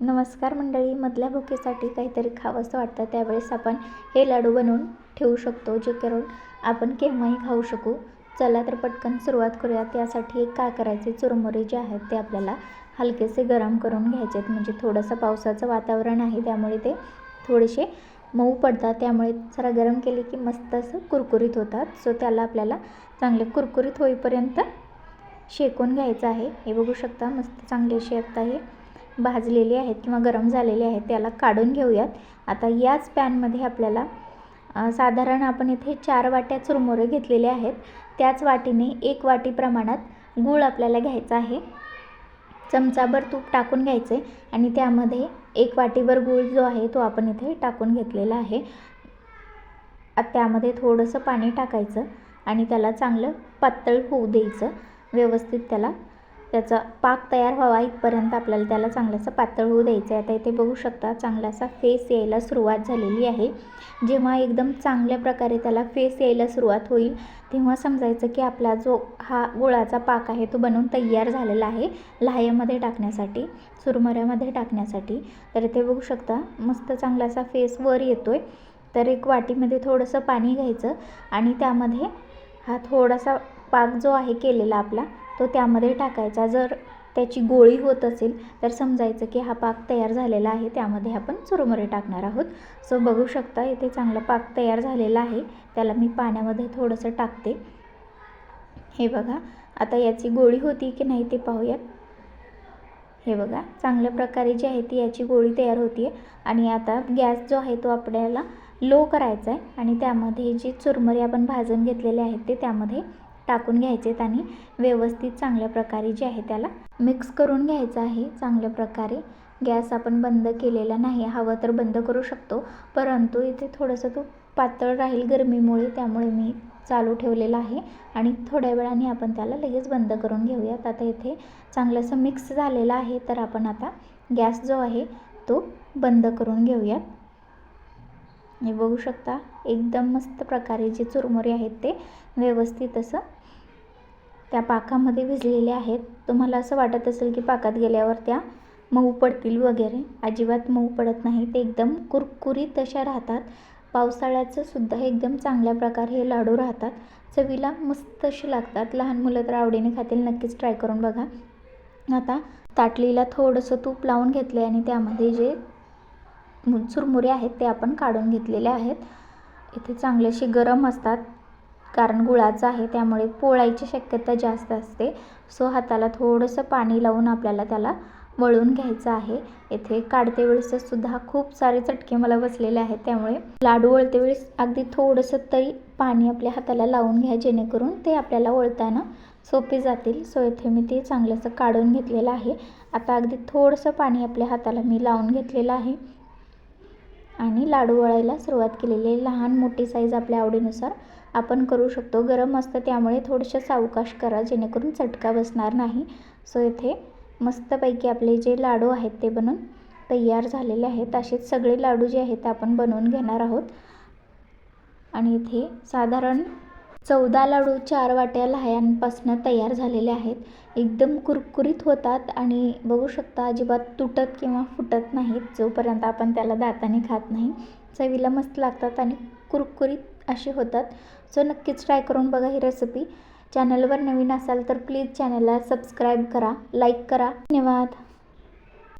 नमस्कार मंडळी मधल्या भुकेसाठी काहीतरी खावंसं वाटतं त्यावेळेस आपण हे लाडू बनवून ठेवू शकतो जे करून आपण केव्हाही खाऊ शकू. चला तर पटकन सुरुवात करूया. त्यासाठी एक काय करायचे चुरमुरे जे आहेत ते आपल्याला हलकेसे गरम करून घ्यायचे आहेत. म्हणजे थोडंसं पावसाचं वातावरण आहे त्यामुळे ते थोडेसे मऊ पडतात. त्यामुळे जरा गरम केले की मस्त असं कुरकुरीत होतात. सो त्याला आपल्याला चांगले कुरकुरीत होईपर्यंत शेकून घ्यायचं आहे. हे बघू शकता मस्त चांगले असे आता हे भाजलेले आहेत किंवा गरम झालेले आहेत त्याला काढून घेऊयात. आता याच पॅनमध्ये आपल्याला साधारण आपण इथे चार वाट्या चुरमुरे घेतलेले आहेत. त्याच वाटीने एक वाटी प्रमाणात गूळ आपल्याला घ्यायचा आहे. चमचाभर तूप टाकून घ्यायचे आणि त्यामध्ये एक वाटीभर गूळ जो आहे तो आपण इथे टाकून घेतलेला आहे. त्यामध्ये थोडंसं पाणी टाकायचं आणि त्याला चांगलं पातळ होऊ द्यायचं. व्यवस्थित त्याला त्याचा पाक तयार व्हावा इथपर्यंत आपल्याला त्याला चांगलंसं पातळ होऊ द्यायचं आहे आता इथे बघू शकता चांगलासा फेस यायला सुरुवात झालेली आहे. जेव्हा एकदम चांगल्या प्रकारे त्याला फेस यायला सुरुवात होईल तेव्हा समजायचं की आपला जो हा गुळाचा पाक आहे तो बनवून तयार झालेला आहे लाह्यामध्ये टाकण्यासाठी सुरमऱ्यामध्ये टाकण्यासाठी. तर इथे बघू शकता मस्त चांगलासा फेस वर येतो आहे तर एक वाटीमध्ये थोडंसं पाणी घ्यायचं आणि त्यामध्ये हा थोडासा पाक जो आहे केलेला आपला तो त्यामध्ये टाकायचा. जर त्याची गोळी होत असेल तर समजायचं की हा पाक तयार झालेला आहे. त्यामध्ये आपण चुरमुरे टाकणार आहोत. सो बघू शकता इथे चांगला पाक तयार झालेला आहे. त्याला मी पाण्यामध्ये थोडंसं टाकते. हे बघा आता याची गोळी होती की नाही ते पाहूयात. हे बघा चांगल्या प्रकारे जी आहे ती याची गोळी तयार होती आहे आणि आता गॅस जो आहे तो आपल्याला लो करायचा आहे आणि त्यामध्ये जी चुरमुरे आपण भाजून घेतलेले आहेत ते त्यामध्ये टाकून घ्यायचे आहेत आणि व्यवस्थित चांगल्या प्रकारे जे आहे त्याला मिक्स करून घ्यायचं आहे. चांगल्या प्रकारे. गॅस आपण बंद केलेला नाही. हवं तर बंद करू शकतो. परंतु इथे थोडंसं तो पातळ राहील गरमीमुळे त्यामुळे मी चालू ठेवलेला आहे. आणि थोड्या वेळाने आपण त्याला लगेच बंद करून घेऊयात. आता इथे चांगलंसं मिक्स झालेलं आहे. तर आपण आता गॅस जो आहे तो बंद करून घेऊयात. हे बघू शकता एकदम मस्त प्रकारे जे चुरमुरे आहेत ते व्यवस्थित असं त्या पाकामध्ये भिजलेले आहेत. तुम्हाला असं वाटत असेल की पाकात गेल्यावर त्या मऊ पडतील वगैरे. अजिबात मऊ पडत नाही. ते एकदम कुरकुरीत अशा राहतात. पावसाळ्याचं सुद्धा एकदम चांगल्या प्रकारे हे लाडू राहतात. चवीला मस्त असे लागतात. लहान मुलं तर आवडीने खातील. नक्कीच ट्राय करून बघा. आता ताटलीला थोडंसं तूप लावून घेतलं आहे आणि त्यामध्ये जे चुरमुरे आहेत ते आपण काढून घेतलेले आहेत. इथे चांगले असे गरम असतात. कारण गुळाचं आहे त्यामुळे पोळायची शक्यता जास्त असते. सो हाताला थोडंसं पाणी लावून आपल्याला त्याला वळून घ्यायचं आहे. येथे काढते वेळेस सुद्धा खूप सारे चटके मला बसलेले आहेत त्यामुळे लाडू वळते वेळेस अगदी थोडंसं तरी पाणी आपल्या हाताला लावून घ्या जेणेकरून ते आपल्याला वळताना सोपे जातील. सो येथे मी ते चांगलंसं काढून घेतलेलं आहे. आता अगदी थोडंसं पाणी आपल्या हाताला मी लावून घेतलेलं आहे. आणि लाडू वळायला सुरुवात केलेली आहे. लहान मोठी साईज आपल्या आवडीनुसार आपण करू शकतो. गरम असतं त्यामुळे थोडंसं सावकाश करा जेणेकरून चटका बसणार नाही. सो इथे मस्तपैकी आपले जे लाडू आहेत ते बनून तयार झालेले आहेत. असेच सगळे लाडू जे आहेत ते आपण बनवून घेणार आहोत. आणि इथे साधारण चौदा लाडू चार वाट्या लहायांपासून तयार झालेले आहेत. एकदम कुरकुरीत होतात आणि बघू शकता अजिबात तुटत किंवा फुटत नाहीत जोपर्यंत आपण त्याला दाताने खात नाही. चवीला मस्त लागतात आणि कुरकुरीत असे होतात. सो नक्कीच ट्राय करून बघा ही रेसिपी चॅनलवर नवीन असाल तर प्लीज चॅनलला सबस्क्राईब करा लाईक करा. धन्यवाद.